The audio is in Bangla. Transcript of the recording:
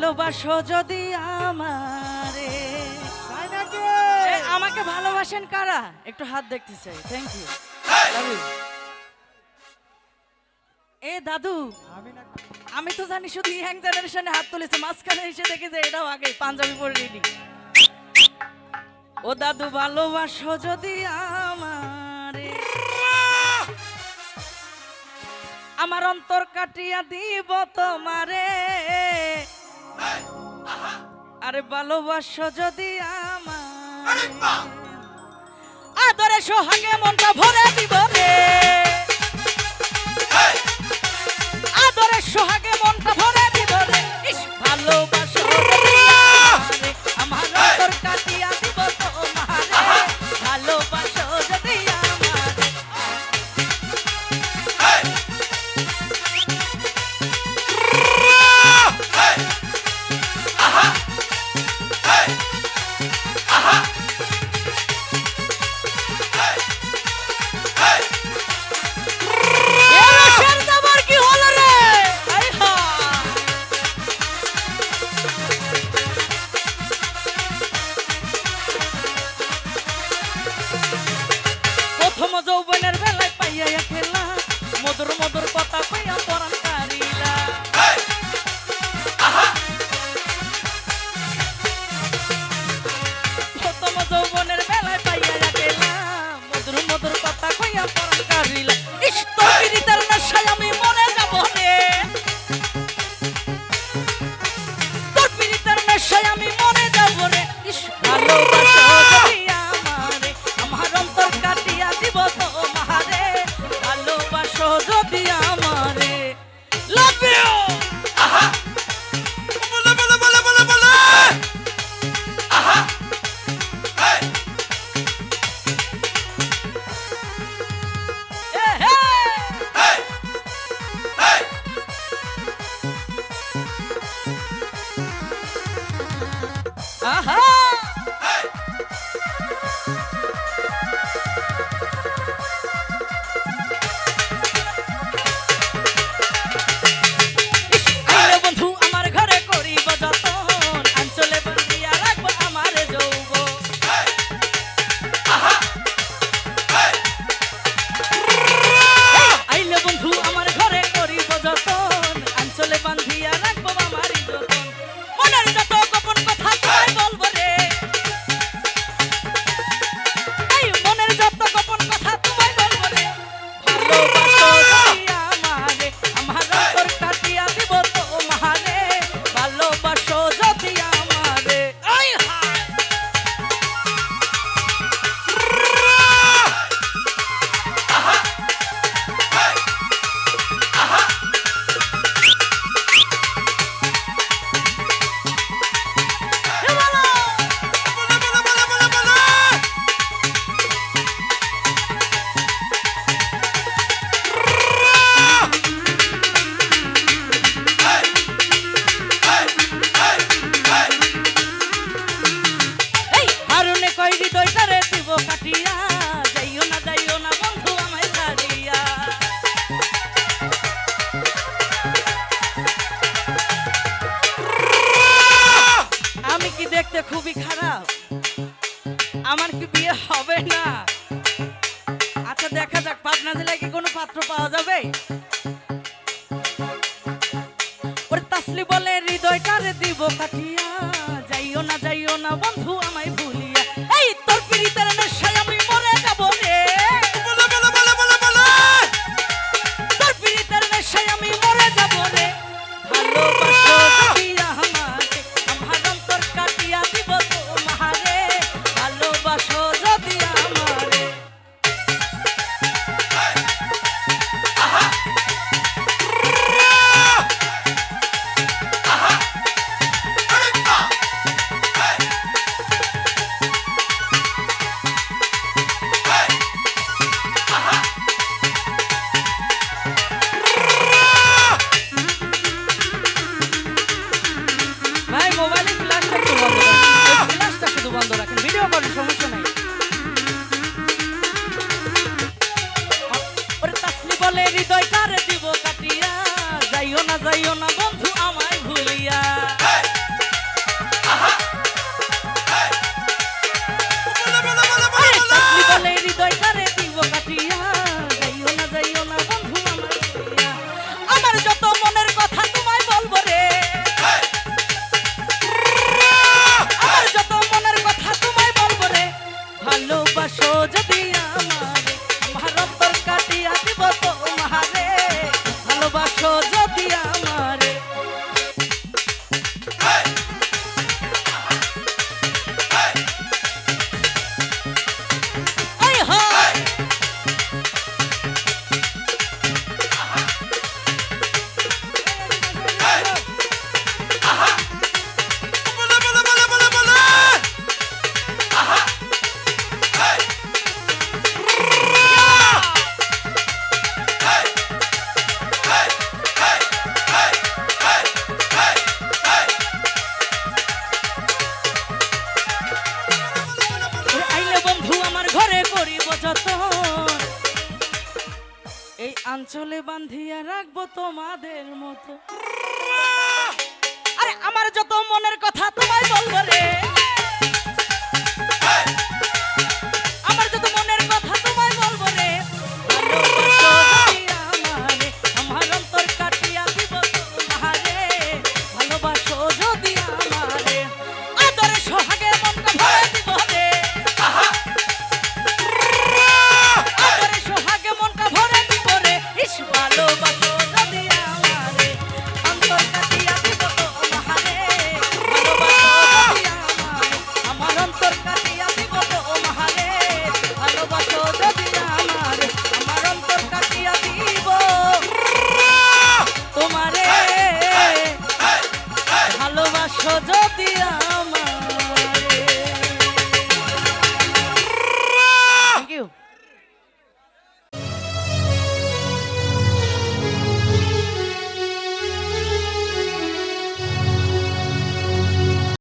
ভালোবাসো যদি আমারে। আমাকে ভালোবাসেন কারা? একটু হাত দেখতে চাই। থ্যাংক ইউ এ দাদু আমি তো জানি শুধু ইয়াং জেনারেশনে হাত তুলেছে। মাঝখানে এসে দেখি যে এটাও আগে পাঞ্জাবি পরে রেডি ও দাদু ভালোবাসো যদি আমারে। আমার অন্তর কাটিয়া দিব তোমারে। আরে ভালোবাসো যদি আমার আদরে সোহাগে মনটা ভরে দিব রে। আদরে সোহাগে মনটা ভরে দিব রে। ভালোবাসো আমার দরকার প্রথম যৌবনের বেলায় পাইয়া খেলা। মধুর মধুর কথা পাইয়া পরাণ কারিলা প্রথম যৌবনের বেলায় পাইয়া খেলা। মধুর মধুর কথা কইয়া হবে না। আচ্ছা দেখা যাক, পাবনা জেলায় কি কোনো পাত্র পাওয়া যাবে? ওর তাসলি বলে হৃদয়টারে দিব কাটি আঞ্চলে বান্ধিয়া রাখব তোমাদের মতো। আরে আমার যত মনের কথা